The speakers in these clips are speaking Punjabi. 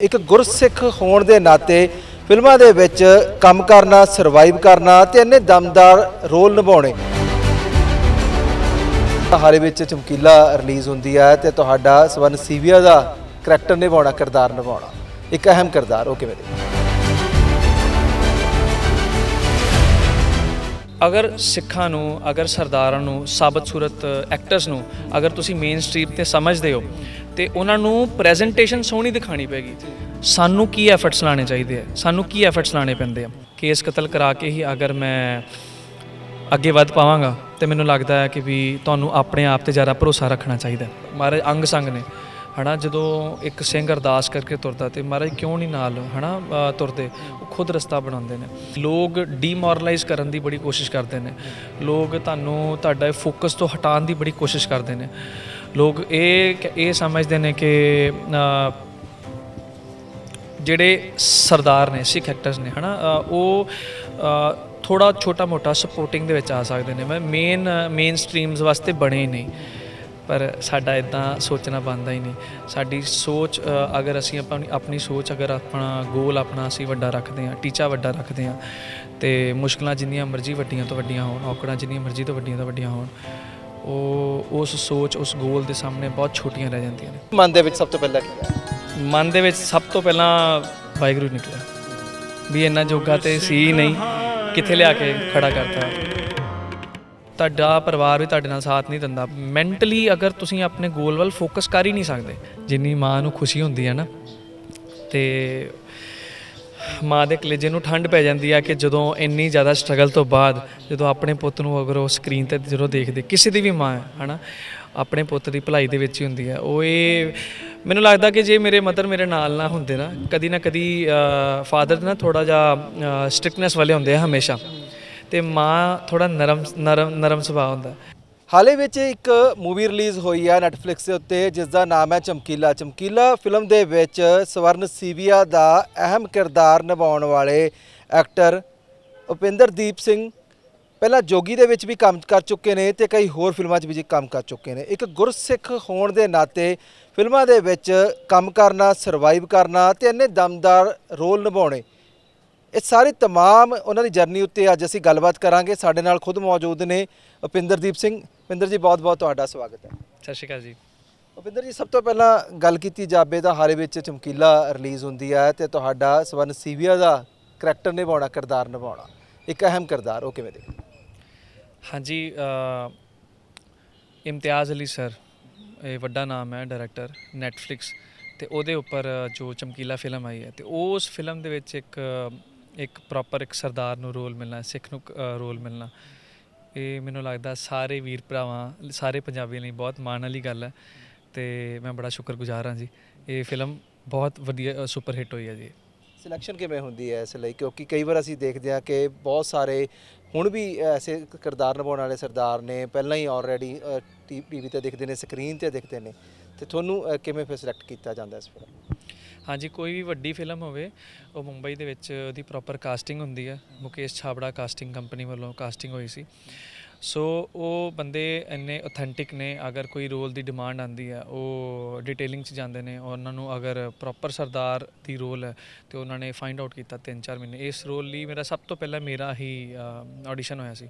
ਇੱਕ ਗੁਰਸਿੱਖ ਹੋਣ ਦੇ ਨਾਤੇ ਫਿਲਮਾਂ ਦੇ ਵਿੱਚ ਕੰਮ ਕਰਨਾ ਸਰਵਾਈਵ ਕਰਨਾ ਤੇ ਇੰਨੇ ਦਮਦਾਰ ਰੋਲ ਨਿਭਾਉਣੇ। ਹਾਲੇ ਵਿੱਚ ਚਮਕੀਲਾ ਰਿਲੀਜ਼ ਹੁੰਦੀ ਹੈ ਤੇ ਤੁਹਾਡਾ ਸਵਰਨ ਸੀਵੀਆ ਦਾ ਕਰੈਕਟਰ ਨਿਭਾਉਣਾ, ਕਿਰਦਾਰ ਨਿਭਾਉਣਾ, ਇੱਕ ਅਹਿਮ ਕਿਰਦਾਰ, ਉਹ ਕਿਵੇਂ ਅਗਰ ਸਿੱਖਾਂ ਨੂੰ, ਅਗਰ ਸਰਦਾਰਾਂ ਨੂੰ, ਸਾਬਤ ਸੂਰਤ ਐਕਟਰਸ ਨੂੰ ਅਗਰ ਤੁਸੀਂ ਮੇਨ ਸਟ੍ਰੀਮ ਤੇ ਸਮਝਦੇ ਹੋ ਤੇ ਉਹਨਾਂ ਨੂੰ ਪ੍ਰੈਜੈਂਟੇਸ਼ਨ ਸੋਹਣੀ ਦਿਖਾਣੀ ਪੈਗੀ ਸਾਨੂੰ ਕੀ ਐਫਰਟਸ ਲਾਣੇ ਚਾਹੀਦੇ ਆ? ਸਾਨੂੰ ਕੀ ਐਫਰਟਸ ਲਾਣੇ ਪੈਂਦੇ ਆ? ਕੇਸ ਕਤਲ ਕਰਾ ਕੇ ਹੀ ਅਗਰ ਮੈਂ ਅੱਗੇ ਵੱਧ ਪਾਵਾਂਗਾ ਤੇ ਮੈਨੂੰ ਲੱਗਦਾ ਹੈ ਕਿ ਵੀ ਤੁਹਾਨੂੰ ਆਪਣੇ ਆਪ ਤੇ ਜ਼ਿਆਦਾ ਭਰੋਸਾ ਰੱਖਣਾ ਚਾਹੀਦਾ ਮਹਾਰਾਜ ਅੰਗ ਸੰਗ ਨੇ। ਹਨਾ ਜਦੋਂ ਇੱਕ ਸਿੰਘ ਅਰਦਾਸ ਕਰਕੇ ਤੁਰਦਾ ਤੇ ਮਹਾਰਾਜ ਕਿਉਂ ਨਹੀਂ ਨਾਲ ਹਨਾ ਅ, ਤੁਰਦੇ? ਉਹ ਖੁਦ ਰਸਤਾ ਬਣਾਉਂਦੇ ਨੇ। ਲੋਕ ਡੀਮੋਰਲਾਈਜ਼ ਕਰਨ ਦੀ ਬੜੀ ਕੋਸ਼ਿਸ਼ ਕਰਦੇ ਨੇ। ਲੋਕ ਤੁਹਾਨੂੰ ਤੁਹਾਡਾ ਫੋਕਸ ਤੋਂ ਹਟਾਉਣ ਦੀ ਬੜੀ ਕੋਸ਼ਿਸ਼ ਕਰਦੇ ਨੇ। ਲੋਕ ਇਹ ਇਹ ਸਮਝਦੇ ਨੇ ਕਿ ਜਿਹੜੇ ਸਰਦਾਰ ਨੇ ਸਿੱਖ ਐਕਟਰਸ ਨੇ ਹਨਾ ਅ, ਉਹ ਥੋੜਾ ਛੋਟਾ ਮੋਟਾ ਸਪੋਰਟਿੰਗ ਦੇ ਵਿੱਚ ਆ ਸਕਦੇ ਨੇ ਮੈਂ ਮੇਨ ਮੇਨ ਸਟ੍ਰੀਮਸ ਵਾਸਤੇ ਬਣੇ ਹੀ ਨਹੀਂ। ਪਰ ਸਾਡਾ ਇਦਾਂ ਸੋਚਣਾ ਬੰਦਾ ਹੀ ਨਹੀਂ। ਸਾਡੀ ਸੋਚ ਅਗਰ ਅਸੀਂ ਆਪਣੀ ਆਪਣੀ ਸੋਚ ਅਗਰ ਆਪਣਾ ਗੋਲ ਆਪਣਾ ਅਸੀਂ ਵੱਡਾ ਰੱਖਦੇ ਹਾਂ ਟੀਚਾ ਵੱਡਾ ਰੱਖਦੇ ਹਾਂ ਤੇ ਮੁਸ਼ਕਲਾਂ ਜਿੰਨੀਆਂ ਮਰਜ਼ੀ ਵੱਡੀਆਂ ਤੋਂ ਵੱਡੀਆਂ ਹੋਣ ਔਕੜਾਂ ਜਿੰਨੀਆਂ ਮਰਜ਼ੀ ਤੋਂ ਵੱਡੀਆਂ ਤੋਂ ਵੱਡੀਆਂ ਹੋਣ ਉਹ ਉਸ ਸੋਚ ਉਸ ਗੋਲ ਦੇ ਸਾਹਮਣੇ ਬਹੁਤ ਛੋਟੀਆਂ ਰਹਿ ਜਾਂਦੀਆਂ ਨੇ। ਮਨ ਦੇ ਵਿੱਚ ਸਭ ਤੋਂ ਪਹਿਲਾਂ ਕੀ ਹੈ ਮਨ ਦੇ ਵਿੱਚ ਸਭ ਤੋਂ ਪਹਿਲਾਂ ਵਾਹਿਗੁਰੂ ਨਿਕਲਿਆ ਵੀ ਇੰਨਾ ਜੋਗਾ ਤੇ ਸੀ ਨਹੀਂ ਕਿੱਥੇ ਲਿਆ ਕੇ ਖੜਾ ਕਰਤਾ? ਤੁਹਾਡਾ ਪਰਿਵਾਰ ਵੀ ਤੁਹਾਡੇ ਨਾਲ ਸਾਥ ਨਹੀਂ ਦਿੰਦਾ। ਮੈਂਟਲੀ ਅਗਰ ਤੁਸੀਂ ਆਪਣੇ ਗੋਲ ਵੱਲ ਫੋਕਸ ਕਰ ਹੀ ਨਹੀਂ ਸਕਦੇ ਜਿੰਨੀ ਮਾਂ ਨੂੰ ਖੁਸ਼ੀ ਹੁੰਦੀ ਹੈ ਨਾ ਤੇ ਮਾਂ ਦੇ ਕਲੇਜੇ ਨੂੰ ਠੰਡ ਪੈ ਜਾਂਦੀ ਆ ਕਿ ਜਦੋਂ ਇੰਨੀ ਜ਼ਿਆਦਾ ਸਟਰਗਲ ਤੋਂ ਬਾਅਦ ਜਦੋਂ ਆਪਣੇ ਪੁੱਤ ਨੂੰ ਅਗਰ ਉਹ ਸਕਰੀਨ ਤੇ ਜਦੋਂ ਦੇਖਦੇ, ਕਿਸੇ ਦੀ ਵੀ ਮਾਂ ਹੈ, ਹਨਾ, ਆਪਣੇ ਪੁੱਤ ਦੀ ਭਲਾਈ ਦੇ ਵਿੱਚ ਹੀ ਹੁੰਦੀ ਹੈ ਉਹ ਇਹ, ਮੈਨੂੰ ਲੱਗਦਾ ਕਿ ਜੇ ਮੇਰੇ ਮਦਰ ਮੇਰੇ ਨਾਲ ਨਾ ਹੁੰਦੇ ਨਾ, ਕਦੀ ਨਾ ਕਦੀ ਫਾਦਰ ਨਾ ਥੋੜਾ ਜਿਹਾ ਸਟ੍ਰਿਕਨੈਸ ਵਾਲੇ ਹੁੰਦੇ ਆ ਹਮੇਸ਼ਾ। ਤੇ ਮਾਂ ਥੋੜਾ ਨਰਮ ਨਰਮ ਨਰਮ ਸੁਭਾਅ ਹੁੰਦਾ। ਹਾਲੇ ਵਿੱਚ ਇੱਕ ਮੂਵੀ ਰਿਲੀਜ਼ ਹੋਈ ਹੈ Netflix ਦੇ ਉੱਤੇ ਜਿਸ ਦਾ ਨਾਮ ਹੈ ਚਮਕੀਲਾ। ਚਮਕੀਲਾ ਫਿਲਮ ਦੇ ਵਿੱਚ ਸਵਰਨ ਸੀਵੀਆ ਦਾ ਅਹਿਮ ਕਿਰਦਾਰ ਨਿਭਾਉਣ ਵਾਲੇ ਐਕਟਰ ਉਪਿੰਦਰਦੀਪ ਸਿੰਘ ਪਹਿਲਾਂ ਜੋਗੀ ਦੇ ਵਿੱਚ ਵੀ ਕੰਮ ਕਰ ਚੁੱਕੇ ਨੇ ਤੇ ਕਈ ਹੋਰ ਫਿਲਮਾਂ 'ਚ ਵੀ ਕੰਮ ਕਰ ਚੁੱਕੇ ਨੇ। ਇੱਕ ਗੁਰਸਿੱਖ ਹੋਣ ਦੇ ਨਾਤੇ ਫਿਲਮਾਂ ਦੇ ਵਿੱਚ ਕੰਮ ਕਰਨਾ ਸਰਵਾਈਵ ਕਰਨਾ ਤੇ ਇੰਨੇ ਦਮਦਾਰ ਰੋਲ ਨਿਭਾਉਣੇ ਇਹ ਸਾਰੇ ਤਮਾਮ ਉਹਨਾਂ ਦੀ ਜਰਨੀ ਉੱਤੇ ਅੱਜ ਅਸੀਂ ਗੱਲਬਾਤ ਕਰਾਂਗੇ। ਸਾਡੇ ਨਾਲ ਖੁਦ ਮੌਜੂਦ ਨੇ ਉਪਿੰਦਰਦੀਪ ਸਿੰਘ। ਉਪਿੰਦਰ ਜੀ ਬਹੁਤ-ਬਹੁਤ ਤੁਹਾਡਾ ਸਵਾਗਤ ਹੈ। ਸਤਿ ਸ਼੍ਰੀ ਅਕਾਲ ਜੀ। ਉਪਿੰਦਰ ਜੀ ਸਭ ਤੋਂ ਪਹਿਲਾਂ ਗੱਲ ਕੀਤੀ ਜਾਵੇ ਤਾਂ ਹਾਰੇ ਵਿੱਚ ਚਮਕੀਲਾ ਰਿਲੀਜ਼ ਹੁੰਦੀ ਹੈ ਤੇ ਤੁਹਾਡਾ ਸਵਰਨ ਸੀਵੀਆ ਦਾ ਕਰੈਕਟਰ ਨਿਭਾਉਣਾ ਕਿਰਦਾਰ ਨਿਭਾਉਣਾ ਇੱਕ ਅਹਿਮ ਕਿਰਦਾਰ ਉਹ ਕਿਵੇਂ ਦੇ ਹਾਂਜੀ ਇਮਤਿਆਜ਼ ਅਲੀ ਸਰ ਇਹ ਵੱਡਾ ਨਾਮ ਹੈ ਡਾਇਰੈਕਟਰ ਨੈਟਫਲਿਕਸ ਤੇ ਉਹਦੇ ਉੱਪਰ ਜੋ ਚਮਕੀਲਾ ਫਿਲਮ ਆਈ ਹੈ ਤੇ ਉਸ ਫਿਲਮ ਦੇ ਵਿੱਚ ਇੱਕ ਇੱਕ ਪ੍ਰੋਪਰ ਇੱਕ ਸਰਦਾਰ ਨੂੰ ਰੋਲ ਮਿਲਣਾ, ਸਿੱਖ ਨੂੰ ਰੋਲ ਮਿਲਣਾ। ਇਹ ਮੈਨੂੰ ਲੱਗਦਾ ਸਾਰੇ ਵੀਰ ਭਰਾਵਾਂ, ਸਾਰੇ ਪੰਜਾਬੀਆਂ ਲਈ ਬਹੁਤ ਮਾਣ ਵਾਲੀ ਗੱਲ ਹੈ ਤੇ ਮੈਂ ਬੜਾ ਸ਼ੁਕਰਗੁਜ਼ਾਰ ਹਾਂ ਜੀ। ਇਹ ਫਿਲਮ ਬਹੁਤ ਵਧੀਆ ਸੁਪਰ ਹਿੱਟ ਹੋਈ ਹੈ ਜੀ। ਸਿਲੈਕਸ਼ਨ ਕਿਵੇਂ ਹੁੰਦੀ ਹੈ ਇਸ ਲਈ? ਕਿਉਂਕਿ ਕਈ ਵਾਰ ਅਸੀਂ ਦੇਖਦੇ ਹਾਂ ਕਿ ਬਹੁਤ ਸਾਰੇ ਹੁਣ ਵੀ ਐਸੇ ਕਿਰਦਾਰ ਨਿਭਾਉਣ ਵਾਲੇ ਸਰਦਾਰ ਨੇ, ਪਹਿਲਾਂ ਹੀ ਆਲਰੇਡੀ ਟੀਵੀ ਤੇ ਦਿਖਦੇ ਨੇ ਸਕਰੀਨ ਤੇ ਦਿਖਦੇ ਨੇ। ਤੇ ਤੁਹਾਨੂੰ ਕਿਵੇਂ ਫਿਰ ਸਿਲੈਕਟ ਕੀਤਾ ਜਾਂਦਾ ਇਸ ਫਿਲਮ ਹਾਂਜੀ, ਕੋਈ ਵੀ ਵੱਡੀ ਫਿਲਮ ਹੋਵੇ, ਉਹ ਮੁੰਬਈ ਦੇ ਵਿੱਚ ਉਹਦੀ ਪ੍ਰੋਪਰ ਕਾਸਟਿੰਗ ਹੁੰਦੀ ਹੈ। ਮੁਕੇਸ਼ ਛਾਬੜਾ ਕਾਸਟਿੰਗ ਕੰਪਨੀ ਵੱਲੋਂ ਕਾਸਟਿੰਗ ਹੋਈ ਸੀ। ਸੋ ਉਹ ਬੰਦੇ ਇੰਨੇ ਆਥੈਂਟਿਕ ਨੇ, ਅਗਰ ਕੋਈ ਰੋਲ ਦੀ ਡਿਮਾਂਡ ਆਂਦੀ ਹੈ, ਉਹ ਡਿਟੇਲਿੰਗ 'ਚ ਜਾਂਦੇ ਨੇ, ਉਹਨਾਂ ਨੂੰ ਅਗਰ ਪ੍ਰੋਪਰ ਸਰਦਾਰ ਦੀ ਰੋਲ ਹੈ, ਤੇ ਉਹਨਾਂ ਨੇ ਫਾਈਂਡ ਆਊਟ ਕੀਤਾ 3-4 ਮਹੀਨੇ। ਇਸ ਰੋਲ ਲਈ ਮੇਰਾ ਸਭ ਤੋਂ ਪਹਿਲਾਂ ਮੇਰਾ ਹੀ ਆਡੀਸ਼ਨ ਹੋਇਆ ਸੀ,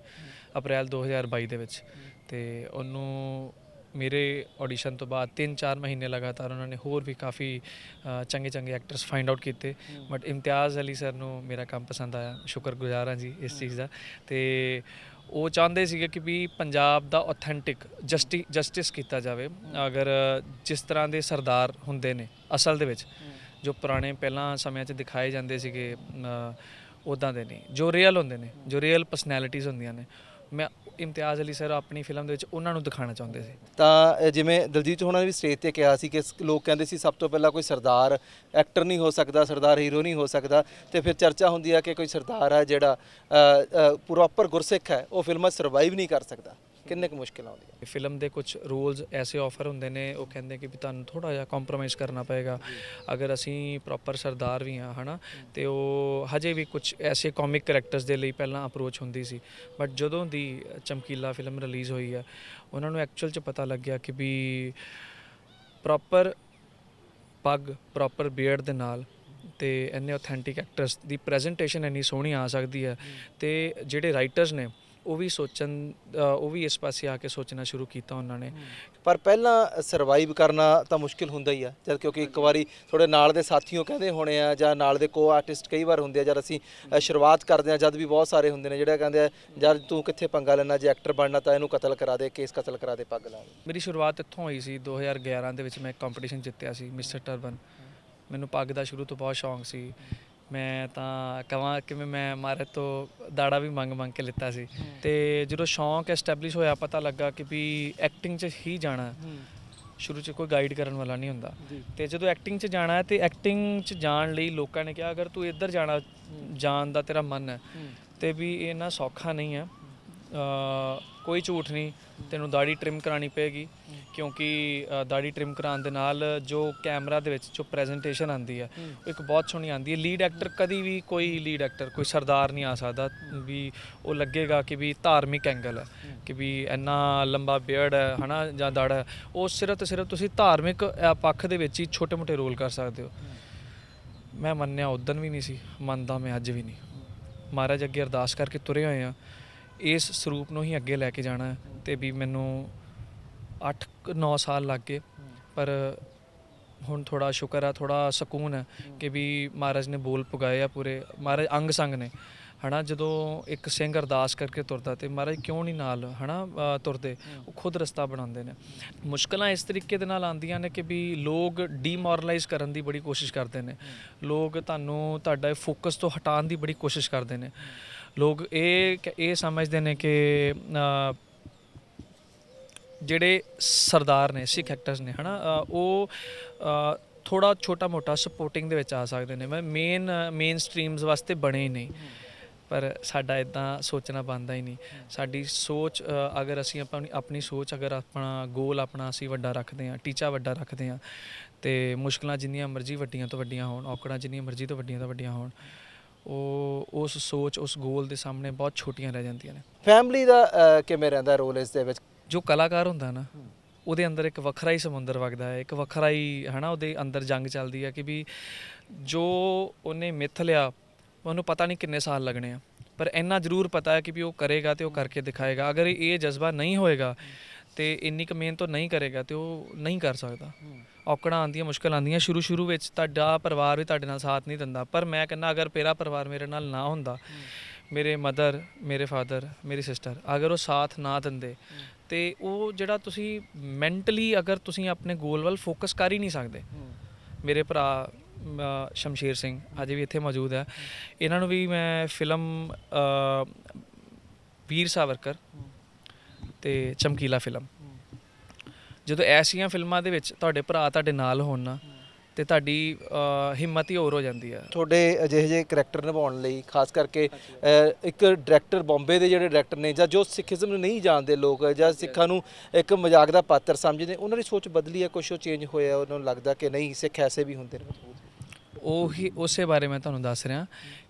ਅਪ੍ਰੈਲ 2022 ਦੇ ਵਿੱਚ। ਤੇ ਉਹਨੂੰ ਮੇਰੇ ਆਡੀਸ਼ਨ ਤੋਂ ਬਾਅਦ 3-4 ਮਹੀਨੇ ਲਗਾਤਾਰ ਉਹਨਾਂ ਨੇ ਹੋਰ ਵੀ ਕਾਫੀ ਚੰਗੇ ਚੰਗੇ ਐਕਟਰਸ ਫਾਈਂਡ ਆਊਟ ਕੀਤੇ। ਬਟ ਇਮਤਿਆਜ਼ ਅਲੀ ਸਰ ਨੂੰ ਮੇਰਾ ਕੰਮ ਪਸੰਦ ਆਇਆ। ਸ਼ੁਕਰਗੁਜ਼ਾਰ ਹਾਂ ਜੀ ਇਸ ਚੀਜ਼ ਦਾ। ਤੇ ਉਹ ਚਾਹੁੰਦੇ ਸੀਗੇ ਕਿ ਵੀ ਪੰਜਾਬ ਦਾ ਆਥੈਂਟਿਕ ਜਸਟੀ ਜਸਟਿਸ ਕੀਤਾ ਜਾਵੇ। ਅਗਰ ਜਿਸ ਤਰ੍ਹਾਂ ਦੇ ਸਰਦਾਰ ਹੁੰਦੇ ਨੇ ਅਸਲ ਦੇ ਵਿੱਚ ਜੋ ਪੁਰਾਣੇ ਪਹਿਲਾਂ ਸਮਿਆਂ 'ਚ ਦਿਖਾਏ ਜਾਂਦੇ ਸੀਗੇ ਉਦਾਂ ਦੇ ਨਹੀਂ ਜੋ ਰੀਅਲ ਹੁੰਦੇ ਨੇ ਜੋ ਰੀਅਲ ਪਰਸਨੈਲਿਟੀਜ਼ ਹੁੰਦੀਆਂ ਨੇ। ਮੈਂ ਇਮਤਿਆਜ਼ ਅਲੀ ਸਰ ਆਪਣੀ ਫਿਲਮ ਦੇ ਵਿੱਚ ਉਹਨਾਂ ਨੂੰ ਦਿਖਾਉਣਾ ਚਾਹੁੰਦੇ ਸੀ। ਤਾਂ ਜਿਵੇਂ ਦਲਜੀਤ ਹੋਣਾ ਨੇ ਵੀ ਸਟੇਜ ਤੇ ਕਿਹਾ ਸੀ ਕਿ ਲੋਕ ਕਹਿੰਦੇ ਸੀ ਸਭ ਤੋਂ ਪਹਿਲਾਂ ਕੋਈ ਸਰਦਾਰ ਐਕਟਰ ਨਹੀਂ ਹੋ ਸਕਦਾ, ਸਰਦਾਰ ਹੀਰੋ ਨਹੀਂ ਹੋ ਸਕਦਾ, ਤੇ ਫਿਰ ਚਰਚਾ ਹੁੰਦੀ ਆ ਕਿ ਕੋਈ ਸਰਦਾਰ ਹੈ ਜਿਹੜਾ ਪ੍ਰੋਪਰ ਗੁਰਸਿੱਖ ਹੈ, ਉਹ ਫਿਲਮਾਂ ਸਰਵਾਈਵ ਨਹੀਂ ਕਰ ਸਕਦਾ। ਕਿੰਨੇ ਕੁ ਮੁਸ਼ਕਿਲ ਆਉਂਦੀ ਹੈ? ਫਿਲਮ ਦੇ ਕੁਝ ਰੋਲਸ ਐਸੇ ਆਫਰ ਹੁੰਦੇ ਨੇ ਉਹ ਕਹਿੰਦੇ ਕਿ ਵੀ ਤੁਹਾਨੂੰ ਥੋੜਾ ਜਿਹਾ ਕੰਪਰੋਮਾਈਜ਼ ਕਰਨਾ ਪਏਗਾ। ਅਗਰ ਅਸੀਂ ਪ੍ਰੋਪਰ ਸਰਦਾਰ ਵੀ ਹਾਂ ਹਨਾ ਤੇ ਉਹ ਹਜੇ ਵੀ ਕੁਝ ਐਸੇ ਕਾਮਿਕ ਕੈਰੈਕਟਰਸ ਦੇ ਲਈ ਪਹਿਲਾਂ ਅਪਰੋਚ ਹੁੰਦੀ ਸੀ। ਬਟ ਜਦੋਂ ਦੀ ਚਮਕੀਲਾ ਫਿਲਮ ਰਿਲੀਜ਼ ਹੋਈ ਹੈ ਉਹਨਾਂ ਨੂੰ ਐਕਚੁਅਲ ਚ ਪਤਾ ਲੱਗਿਆ ਕਿ ਵੀ ਪ੍ਰੋਪਰ ਪੱਗ ਪ੍ਰੋਪਰ ਬੀਅਰਡ ਦੇ ਨਾਲ ਤੇ ਇੰਨੇ ਆਥੈਂਟਿਕ ਐਕਟਰਸ ਦੀ ਪ੍ਰੈਜੈਂਟੇਸ਼ਨ ਇੰਨੀ ਸੋਹਣੀ ਆ ਸਕਦੀ ਹੈ। ਤੇ ਜਿਹੜੇ ਰਾਈਟਰਸ ਨੇ ਉਹ ਵੀ ਸੋਚਣ ਉਹ ਵੀ ਇਸ ਪਾਸੇ ਆ ਕੇ ਸੋਚਣਾ ਸ਼ੁਰੂ ਕੀਤਾ ਉਹਨਾਂ ਨੇ। ਪਰ ਪਹਿਲਾਂ ਸਰਵਾਈਵ ਕਰਨਾ ਤਾਂ ਮੁਸ਼ਕਿਲ ਹੁੰਦਾ ਹੀ ਆ ਜਦ ਕਿਉਂਕਿ ਇੱਕ ਵਾਰੀ ਤੁਹਾਡੇ ਨਾਲ ਦੇ ਸਾਥੀਓ ਕਹਿੰਦੇ ਹੋਣੇ ਆ ਜਾਂ ਨਾਲ ਦੇ ਕੋ ਆਰਟਿਸਟ ਕਈ ਵਾਰ ਹੁੰਦੇ ਆ ਜਦ ਅਸੀਂ ਸ਼ੁਰੂਆਤ ਕਰਦੇ ਆ ਜਦ ਵੀ ਬਹੁਤ ਸਾਰੇ ਹੁੰਦੇ ਨੇ ਜਿਹੜੇ ਕਹਿੰਦੇ ਆ ਜਦ ਤੂੰ ਕਿੱਥੇ ਪੰਗਾ ਲੈਣਾ ਜੇ ਐਕਟਰ ਬਣਨਾ ਤਾਂ ਇਹਨੂੰ ਕਤਲ ਕਰਾ ਦੇ ਕੇਸ ਕਤਲ ਕਰਾ ਦੇ ਪੱਗ ਲਾ ਦੇ। ਮੇਰੀ ਸ਼ੁਰੂਆਤ ਇੱਥੋਂ ਹੋਈ ਸੀ 2011 ਦੇ ਵਿੱਚ ਮੈਂ ਇੱਕ ਕੰਪੀਟੀਸ਼ਨ ਜਿੱਤਿਆ ਸੀ ਮਿਸਟਰ ਟਰਬਨ। ਮੈਨੂੰ ਪੱਗ ਦਾ ਸ਼ੁਰੂ ਤੋਂ ਬਹੁਤ ਸ਼ੌਂਕ ਸੀ। ਮੈਂ ਤਾਂ ਕਹਾਂ ਕਿ ਮੈਂ ਮਾਰੇ ਤੋਂ ਦਾੜਾ ਵੀ ਮੰਗ ਮੰਗ ਕੇ ਲਿੱਤਾ ਸੀ। ਤੇ ਜਦੋਂ ਸ਼ੌਂਕ ਐਸਟੈਬਲਿਸ਼ ਹੋਇਆ ਪਤਾ ਲੱਗਾ ਕਿ ਵੀ ਐਕਟਿੰਗ 'ਚ ਹੀ ਜਾਣਾ। ਸ਼ੁਰੂ 'ਚ ਕੋਈ ਗਾਈਡ ਕਰਨ ਵਾਲਾ ਨਹੀਂ ਹੁੰਦਾ। ਤੇ ਜਦੋਂ ਐਕਟਿੰਗ 'ਚ ਜਾਣਾ ਹੈ ਤੇ ਐਕਟਿੰਗ 'ਚ ਜਾਣ ਲਈ ਲੋਕਾਂ ਨੇ ਕਿਹਾ ਅਗਰ ਤੂੰ ਇੱਧਰ ਜਾਣਾ ਜਾਣ ਦਾ ਤੇਰਾ ਮਨ ਹੈ ਤੇ ਵੀ ਇਹ ਨਾ ਸੌਖਾ ਨਹੀਂ ਹੈ। ਕੋਈ ਝੂਠ ਨਹੀਂ, ਤੈਨੂੰ ਦਾੜੀ ਟ੍ਰਿਮ ਕਰਾਣੀ ਪਏਗੀ, ਕਿਉਂਕਿ ਦਾੜੀ ਟ੍ਰਿਮ ਕਰਾਉਣ ਦੇ ਨਾਲ ਜੋ ਕੈਮਰਾ ਦੇ ਵਿੱਚ, ਜੋ ਪ੍ਰੈਜੈਂਟੇਸ਼ਨ ਆਂਦੀ ਹੈ ਉਹ ਇੱਕ ਬਹੁਤ ਸੋਹਣੀ ਆਂਦੀ ਹੈ। ਲੀਡ ਐਕਟਰ ਕਦੀ ਵੀ ਕੋਈ ਲੀਡ ਐਕਟਰ ਕੋਈ ਸਰਦਾਰ ਨਹੀਂ ਆ ਸਕਦਾ ਵੀ ਉਹ ਲੱਗੇਗਾ ਕਿ ਵੀ ਧਾਰਮਿਕ ਐਂਗਲ ਹੈ, ਕਿ ਵੀ ਇੰਨਾ ਲੰਬਾ ਬੀਅਰਡ ਹੈ, ਹਨਾ, ਜਾਂ ਦਾੜਾ ਹੈ। ਉਹ ਸਿਰਫ ਤੇ ਸਿਰਫ ਤੁਸੀਂ ਧਾਰਮਿਕ ਪੱਖ ਦੇ ਵਿੱਚ ਹੀ ਛੋਟੇ-ਮੋਟੇ ਰੋਲ ਕਰ ਸਕਦੇ ਹੋ। ਮੈਂ ਮੰਨਿਆ ਉਦੋਂ ਵੀ ਨਹੀਂ ਸੀ, ਮੰਨਦਾ ਮੈਂ ਅੱਜ ਵੀ ਨਹੀਂ। ਮਹਾਰਾਜ ਅੱਗੇ ਅਰਦਾਸ ਕਰਕੇ ਤੁਰੇ ਹੋਏ ਆ ਇਸ ਸਰੂਪ ਨੂੰ ਹੀ ਅੱਗੇ ਲੈ ਕੇ ਜਾਣਾ ਹੈ ਤੇ ਵੀ ਮੈਨੂੰ 8-9 ਸਾਲ ਲੱਗ ਗਏ। ਪਰ ਹੁਣ ਥੋੜਾ ਸ਼ੁਕਰ ਆ ਥੋੜਾ ਸਕੂਨ ਹੈ ਕਿ ਵੀ ਮਹਾਰਾਜ ਨੇ ਬੋਲ ਪੁਗਾਏ ਆ ਪੂਰੇ। ਮਹਾਰਾਜ ਅੰਗ ਸੰਗ ਨੇ ਹਨਾ? ਜਦੋਂ ਇੱਕ ਸਿੰਘ ਅਰਦਾਸ ਕਰਕੇ ਤੁਰਦਾ ਤੇ ਮਹਾਰਾਜ ਕਿਉਂ ਨਹੀਂ ਨਾਲ ਹਨਾ ਅ, ਤੁਰਦੇ? ਉਹ ਖੁਦ ਰਸਤਾ ਬਣਾਉਂਦੇ ਨੇ। ਮੁਸ਼ਕਲਾਂ ਇਸ ਤਰੀਕੇ ਦੇ ਨਾਲ ਆਉਂਦੀਆਂ ਨੇ ਕਿ ਵੀ ਲੋਕ ਡੀਮੋਰਲਾਈਜ਼ ਕਰਨ ਦੀ ਬੜੀ ਕੋਸ਼ਿਸ਼ ਕਰਦੇ ਨੇ। ਲੋਕ ਤੁਹਾਨੂੰ ਤੁਹਾਡਾ ਫੋਕਸ ਤੋਂ ਹਟਾਉਣ ਦੀ ਬੜੀ ਕੋਸ਼ਿਸ਼ ਕਰਦੇ ਨੇ। ਲੋਕ ਇਹ ਕ- ਇਹ ਸਮਝਦੇ ਨੇ ਕਿ ਜਿਹੜੇ ਸਰਦਾਰ ਨੇ ਸਿੱਖ ਐਕਟਰਸ ਨੇ ਹਨਾ ਅ, ਉਹ ਥੋੜਾ ਛੋਟਾ ਮੋਟਾ ਸਪੋਰਟਿੰਗ ਦੇ ਵਿੱਚ ਆ ਸਕਦੇ ਨੇ ਮੈਂ ਮੇਨ ਮੇਨ ਸਟ੍ਰੀਮਸ ਵਾਸਤੇ ਬਣੇ ਹੀ ਨਹੀਂ। ਪਰ ਸਾਡਾ ਇਦਾਂ ਸੋਚਣਾ ਬੰਦਾ ਹੀ ਨਹੀਂ। ਸਾਡੀ ਸੋਚ ਅਗਰ ਅਸੀਂ ਆਪਣੀ ਆਪਣੀ ਸੋਚ ਅਗਰ ਆਪਣਾ ਗੋਲ ਆਪਣਾ ਅਸੀਂ ਵੱਡਾ ਰੱਖਦੇ ਹਾਂ ਟੀਚਾ ਵੱਡਾ ਰੱਖਦੇ ਹਾਂ ਤੇ ਮੁਸ਼ਕਲਾਂ ਜਿੰਨੀਆਂ ਮਰਜ਼ੀ ਵੱਡੀਆਂ ਤੋਂ ਵੱਡੀਆਂ ਹੋਣ ਔਕੜਾਂ ਜਿੰਨੀਆਂ ਮਰਜ਼ੀ ਤੋਂ ਵੱਡੀਆਂ ਤੋਂ ਵੱਡੀਆਂ ਹੋਣ ਉਹ ਉਸ ਸੋਚ ਉਸ ਗੋਲ ਦੇ ਸਾਹਮਣੇ ਬਹੁਤ ਛੋਟੀਆਂ ਰਹਿ ਜਾਂਦੀਆਂ ਨੇ। ਫੈਮਿਲੀ ਦਾ ਕਿਵੇਂ ਰਹਿੰਦਾ ਰੋਲ ਇਸ ਦੇ ਵਿੱਚ? ਜੋ ਕਲਾਕਾਰ ਹੁੰਦਾ ਨਾ ਉਹਦੇ ਅੰਦਰ ਇੱਕ ਵੱਖਰਾ ਹੀ ਸਮੁੰਦਰ ਵਗਦਾ ਹੈ ਇੱਕ ਵੱਖਰਾ ਹੀ ਹਨਾ ਉਹਦੇ ਅੰਦਰ ਜੰਗ ਚੱਲਦੀ ਹੈ ਕਿ ਵੀ ਜੋ ਉਹਨੇ ਮਿੱਥ ਲਿਆ ਉਹਨੂੰ ਪਤਾ ਨਹੀਂ ਕਿੰਨੇ ਸਾਲ ਲੱਗਣੇ ਆ। ਪਰ ਇੰਨਾ ਜ਼ਰੂਰ ਪਤਾ ਹੈ ਕਿ ਵੀ ਉਹ ਕਰੇਗਾ ਤੇ ਉਹ ਕਰਕੇ ਦਿਖਾਏਗਾ। ਅਗਰ ਇਹ ਜਜ਼ਬਾ ਨਹੀਂ ਹੋਏਗਾ ਤੇ ਇੰਨੀ ਕੁ ਮਿਹਨਤ ਉਹ ਨਹੀਂ ਕਰੇਗਾ ਤੇ ਉਹ ਨਹੀਂ ਕਰ ਸਕਦਾ। ਔਕੜਾਂ ਆਉਂਦੀਆਂ ਮੁਸ਼ਕਲ ਆਉਂਦੀਆਂ ਸ਼ੁਰੂ ਸ਼ੁਰੂ ਵਿੱਚ ਤੁਹਾਡਾ ਪਰਿਵਾਰ ਵੀ ਤੁਹਾਡੇ ਨਾਲ ਸਾਥ ਨਹੀਂ ਦਿੰਦਾ। ਪਰ ਮੈਂ ਕਹਿੰਦਾ ਅਗਰ ਮੇਰਾ ਪਰਿਵਾਰ ਮੇਰੇ ਨਾਲ ਨਾ ਹੁੰਦਾ ਮੇਰੇ ਮਦਰ ਮੇਰੇ ਫਾਦਰ ਮੇਰੀ ਸਿਸਟਰ ਅਗਰ ਉਹ ਸਾਥ ਨਾ ਦਿੰਦੇ ਤੇ ਉਹ ਜਿਹੜਾ ਤੁਸੀਂ ਮੈਂਟਲੀ ਅਗਰ ਤੁਸੀਂ ਆਪਣੇ ਗੋਲ ਵੱਲ ਫੋਕਸ ਕਰ ਹੀ ਨਹੀਂ ਸਕਦੇ। ਮੇਰੇ ਭਰਾ ਸ਼ਮਸ਼ੀਰ ਸਿੰਘ ਅਜੇ ਵੀ ਇੱਥੇ ਮੌਜੂਦ ਹੈ। ਇਹਨਾਂ ਨੂੰ ਵੀ ਮੈਂ ਫਿਲਮ ਵੀਰ ਸਾਵਰਕਰ ਤੇ ਚਮਕੀਲਾ ਫਿਲਮ। ਜਦੋਂ ਐਸੀਆਂ ਫਿਲਮਾਂ ਦੇ ਵਿੱਚ ਤੁਹਾਡੇ ਭਰਾ ਤੁਹਾਡੇ ਨਾਲ ਹੋਣ ਨਾ ਤੇ ਤੁਹਾਡੀ ਹਿੰਮਤ ਹੀ ਹੋਰ ਹੋ ਜਾਂਦੀ ਹੈ ਤੁਹਾਡੇ ਅਜਿਹੇ ਜਿਹੇ ਕਰੈਕਟਰ ਨਿਭਾਉਣ ਲਈ ਖਾਸ ਕਰਕੇ ਇੱਕ ਡਾਇਰੈਕਟਰ ਬੰਬੇ ਦੇ ਜਿਹੜੇ ਡਾਇਰੈਕਟਰ ਨੇ ਜਾਂ ਜੋ ਸਿੱਖੀਜ਼ਮ ਨੂੰ ਨਹੀਂ ਜਾਣਦੇ ਲੋਕ ਜਾਂ ਸਿੱਖਾਂ ਨੂੰ ਇੱਕ ਮਜ਼ਾਕ ਦਾ ਪਾਤਰ ਸਮਝਦੇ ਉਹਨਾਂ ਦੀ ਸੋਚ ਬਦਲੀ ਹੈ ਕੁਛ ਉਹ ਚੇਂਜ ਹੋਇਆ ਉਹਨਾਂ ਨੂੰ ਲੱਗਦਾ ਕਿ ਨਹੀਂ ਸਿੱਖ ਐਸੇ ਵੀ ਹੁੰਦੇ ਨੇ। ਉਹੀ ਉਸੇ ਬਾਰੇ ਮੈਂ ਤੁਹਾਨੂੰ ਦੱਸ ਰਿਹਾ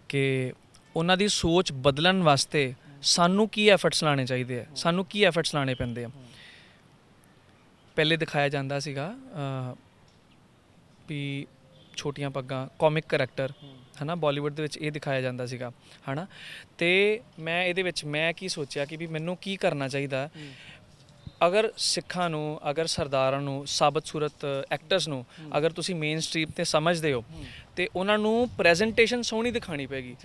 ਕਿ ਉਹਨਾਂ ਦੀ ਸੋਚ ਬਦਲਣ ਵਾਸਤੇ ਸਾਨੂੰ ਕੀ ਐਫਰਟਸ ਲਾਣੇ ਚਾਹੀਦੇ ਆ? ਸਾਨੂੰ ਕੀ ਐਫਰਟਸ ਲਾਣੇ ਪੈਂਦੇ ਆ? ਪਹਿਲੇ ਦਿਖਾਇਆ ਜਾਂਦਾ ਸੀਗਾ ਵੀ ਛੋਟੀਆਂ ਪੱਗਾਂ ਕਾਮਿਕ ਕੈਰੈਕਟਰ ਹਨਾ? ਬਾਲੀਵੁੱਡ ਦੇ ਵਿੱਚ ਇਹ ਦਿਖਾਇਆ ਜਾਂਦਾ ਸੀਗਾ, ਹਨਾ? ਤੇ ਮੈਂ ਇਹਦੇ ਵਿੱਚ ਮੈਂ ਕੀ ਸੋਚਿਆ ਕਿ ਵੀ ਮੈਨੂੰ ਕੀ ਕਰਨਾ ਚਾਹੀਦਾ? ਅਗਰ ਸਿੱਖਾਂ ਨੂੰ, ਅਗਰ ਸਰਦਾਰਾਂ ਨੂੰ ਸਾਬਤ ਸੂਰਤ ਐਕਟਰਸ ਨੂੰ, ਅਗਰ ਤੁਸੀਂ ਮੇਨ ਸਟ੍ਰੀਮ ਤੇ ਸਮਝਦੇ ਹੋ, ਤੇ ਉਹਨਾਂ ਨੂੰ ਪ੍ਰੈਜੈਂਟੇਸ਼ਨ ਸੋਹਣੀ ਦਿਖਾਣੀ ਪੈਗੀ।